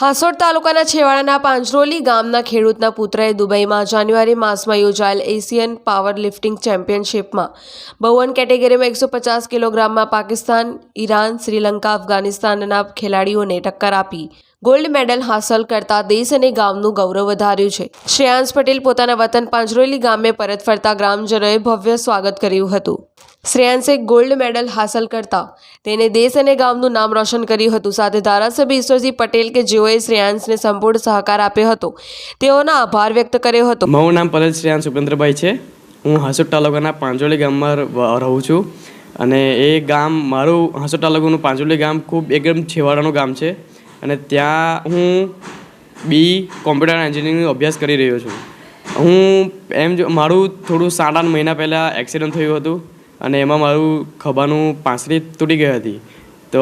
હાસોડ તાલુકાના છેવાડાના પાંચરોલી ગામના ખેડૂતના પુત્રએ દુબઈમાં જાન્યુઆરી માસમાં યોજાયેલ એશિયન પાવર લિફ્ટિંગ ચેમ્પિયનશિપમાં બહુવન કેટેગરીમાં એકસો પચાસ કિલોગ્રામમાં પાકિસ્તાન, ઈરાન, શ્રીલંકા અફઘાનિસ્તાનના ખેલાડીઓને ટક્કર આપી. ગોલ્ડ મેડલ હાંસલ કરતા દેશ અને ગામનું ગૌરવ વધાર્યું છે. શ્રેયાંશ પટેલ પોતાના વતન પાંજરોલી ગામે પરત ફરતા ગ્રામજનોએ ભવ્ય સ્વાગત કર્યું હતું. શ્રેયાંશે ગોલ્ડ મેડલ હાંસલ કરતા તેને દેશ અને ગામનું નામ રોશન કર્યું હતું. સાથે ધારાસભ્ય ઈશ્વરજી પટેલ કે જેઓએ શ્રેયાંશને સંપૂર્ણ સહકાર આપ્યો હતો, તેઓના આભાર વ્યક્ત કર્યો હતો. મારું નામ પરેશ શ્રેયાંશ ઉપેન્દ્રભાઈ છે. હું હાસોડ તાલુકાના પાંજોલી ગામમાં રહું છું. અને એ ગામ, મારું હાંસુ તાલુકાનું પાંજોલી ગામ ખૂબ એકદમ છેવાડાનું ગામ છે. અને ત્યાં હું બી કોમ્પ્યુટર એન્જિનિયરિંગનો અભ્યાસ કરી રહ્યો છું. હું એમ જો, મારું થોડું સાત આઠ મહિના પહેલાં એક્સિડન્ટ થયું હતું અને એમાં મારું ખભાનું પાંસળી તૂટી ગઈ હતી. તો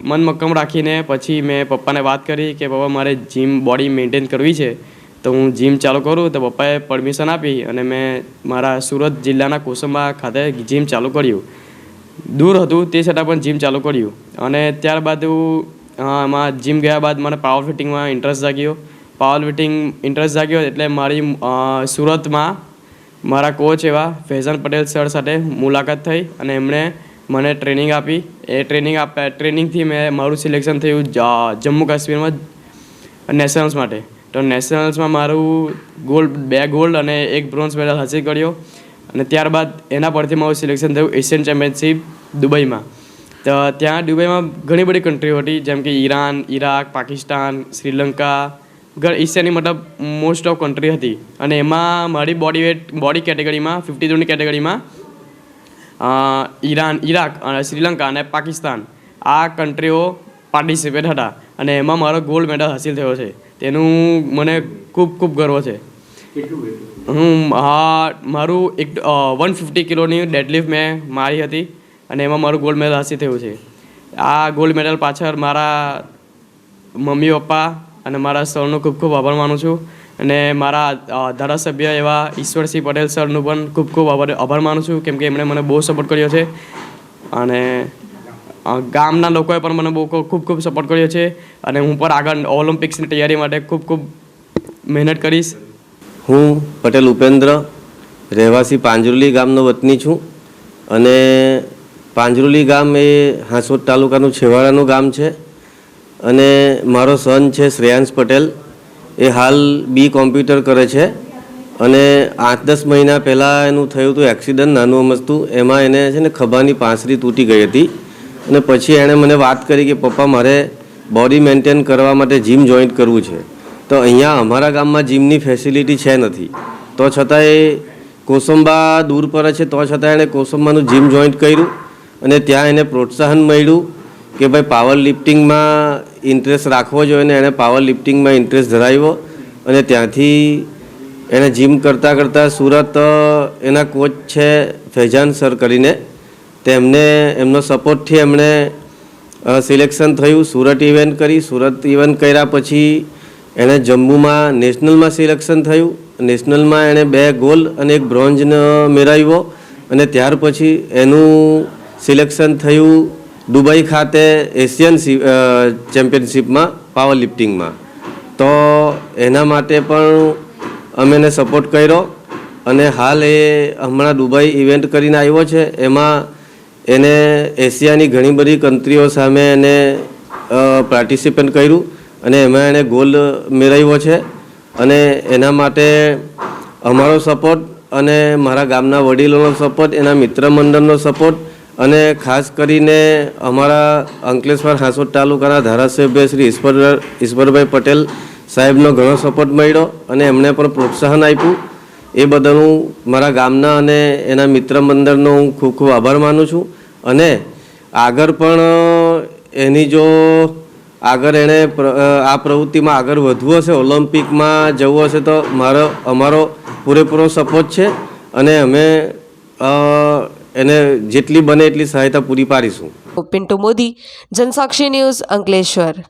મન મક્કમ રાખીને પછી મેં પપ્પાને વાત કરી કે, પપ્પા, મારે જીમ બોડી મેન્ટેન કરવી છે. તો હું જીમ ચાલુ કરું. તો પપ્પાએ પરમિશન આપી અને મેં મારા સુરત જિલ્લાના કોસંબા ખાતે જીમ ચાલુ કર્યું. દૂર હતું તે છતાં પણ જીમ ચાલુ કર્યું. અને ત્યારબાદ હું એમાં જીમ ગયા બાદ મને પાવર ફિટિંગમાં ઇન્ટરેસ્ટ જાગ્યો. પાવર ફિટિંગ ઇન્ટરેસ્ટ જાગ્યો એટલે મારી સુરતમાં મારા કોચ એવા ફેઝન પટેલ સર સાથે મુલાકાત થઈ અને એમણે મને ટ્રેનિંગ આપી. એ ટ્રેનિંગ આપ ટ્રેનિંગથી મેં, મારું સિલેક્શન થયું જમ્મુ કાશ્મીરમાં નેશનલ્સ માટે. તો નેશનલ્સમાં મારું ગોલ્ડ બે ગોલ્ડ અને એક બ્રોન્ઝ મેડલ હાંસિલ કર્યો. અને ત્યારબાદ એના પરથી મારું સિલેક્શન થયું એશિયન ચેમ્પિયનશિપ દુબઈમાં. તો ત્યાં દુબઈમાં ઘણી બધી કન્ટ્રીઓ હતી જેમ કે ઈરાન ઈરાક પાકિસ્તાન શ્રીલંકા એશિયાની મતલબ મોસ્ટ ઓફ કન્ટ્રી હતી. અને એમાં મારી બોડી વેટ બોડી કેટેગરીમાં ફિફ્ટી ટુની કેટેગરીમાં ઈરાન ઈરાક અને શ્રીલંકા અને પાકિસ્તાન આ કન્ટ્રીઓ પાર્ટિસિપેટ હતા. અને એમાં મારો ગોલ્ડ મેડલ હાસિલ થયો છે. તેનું મને ખૂબ ખૂબ ગર્વ છે. હું હા મારું એક વન ફિફ્ટી કિલોની ડેડલિફ્ટ મેં મારી હતી. અને એમાં મારું ગોલ્ડ મેડલ હાસિલ થયું છે. આ ગોલ્ડ મેડલ પાછળ મારા મમ્મી, પપ્પા અને મારા સરનો ખૂબ ખૂબ આભાર માનું છું. અને મારા ધારાસભ્ય એવા ઈશ્વરસિંહ પટેલ સરનું પણ ખૂબ ખૂબ આભાર આભાર માનું છું, કેમ કે એમણે મને બહુ સપોર્ટ કર્યો છે. અને ગામના લોકોએ પણ મને બહુ ખૂબ ખૂબ સપોર્ટ કર્યો છે. અને હું પણ આગળ ઓલિમ્પિક્સની તૈયારી માટે ખૂબ ખૂબ મહેનત કરીશ. હું પટેલ ઉપેન્દ્ર, રહેવાસી પાંજરોલી ગામનો વતની છું. અને પાંજરોલી ગામ એ હાંસોદ તાલુકાનું છેવાડાનું ગામ છે. અને મારો સન છે શ્રેયાંશ પટેલ. એ હાલ બી કોમ્પ્યુટર કરે છે. અને આઠ દસ મહિના પહેલાં એનું થયું હતું એક્સિડન્ટ, નાનું અમસ્તું. એમાં એને છે ને ખભાની પાંસરી તૂટી ગઈ હતી. અને પછી એણે મને વાત કરી કે, પપ્પા, મારે બોડી મેન્ટેન કરવા માટે જીમ જોઈન્ટ કરવું છે. તો અહીંયા અમારા ગામમાં જીમની ફેસિલિટી છે નથી. તો છતાં એ કોસંબા દૂર પર છે. તો છતાં એણે કોસંબાનું જીમ જોઈન્ટ કર્યું. અને ત્યાં એને પ્રોત્સાહન મળ્યું કે ભાઈ પાવર લિફ્ટિંગમાં ઇન્ટરેસ્ટ રાખવો જોઈએ અને એણે પાવર લિફ્ટિંગમાં ઇન્ટરેસ્ટ ધરાવ્યો અને ત્યાંથી એણે જીમ કરતાં કરતાં સુરત એના કોચ છે ફેજાન સર કરીને તેમને એમનો સપોર્ટથી એમણે સિલેક્શન થયું, સુરત ઇવેન્ટ કરી, સુરત ઇવેન્ટ કર્યા પછી એણે જમ્મુમાં નેશનલમાં સિલેક્શન થયું નેશનલમાં એણે બે ગોલ્ડ અને એક બ્રોન્ઝ મેળવ્યો અને ત્યાર પછી એનું સિલેક્શન થયું દુબઈ ખાતે એશિયન ચેમ્પિયનશિપમાં પાવર લિફ્ટિંગમાં તો એના માટે પણ અમે એને સપોર્ટ કર્યો અને હાલ એ હમણાં દુબઈ ઇવેન્ટ કરીને આવ્યો છે. એમાં એને એશિયાની ઘણી બધી કન્ટ્રીઓ સામે એને પાર્ટિસિપેટ કર્યું અને એમાં એણે ગોલ્ડ મેળવ્યો છે. અને એના માટે અમારો સપોર્ટ અને મારા ગામના વડીલોનો સપોર્ટ એના મિત્ર મંડળનો સપોર્ટ અને ખાસ કરીને અમારા અંકલેશ્વર હાંસોદ તાલુકાના ધારાસભ્ય શ્રી ઈશ્વર ઈશ્વરભાઈ પટેલ સાહેબનો ઘણો સપોર્ટ મળ્યો અને એમણે પણ પ્રોત્સાહન આપ્યું. એ બદલ હું મારા ગામના અને એના મિત્ર મંડળનો હું ખૂબ ખૂબ આભાર માનું છું. અને આગળ પણ એની જો આગળ એણે આ પ્રવૃત્તિમાં આગળ વધવું હશે, ઓલિમ્પિકમાં જવું હશે, તો મારો, અમારો પૂરેપૂરો સપોર્ટ છે. અને અમે એને જેટલી બને એટલી સહાયતા પૂરી પાડીશું. પિન્ટુ મોદી જનસાક્ષી ન્યૂઝ અંકલેશ્વર.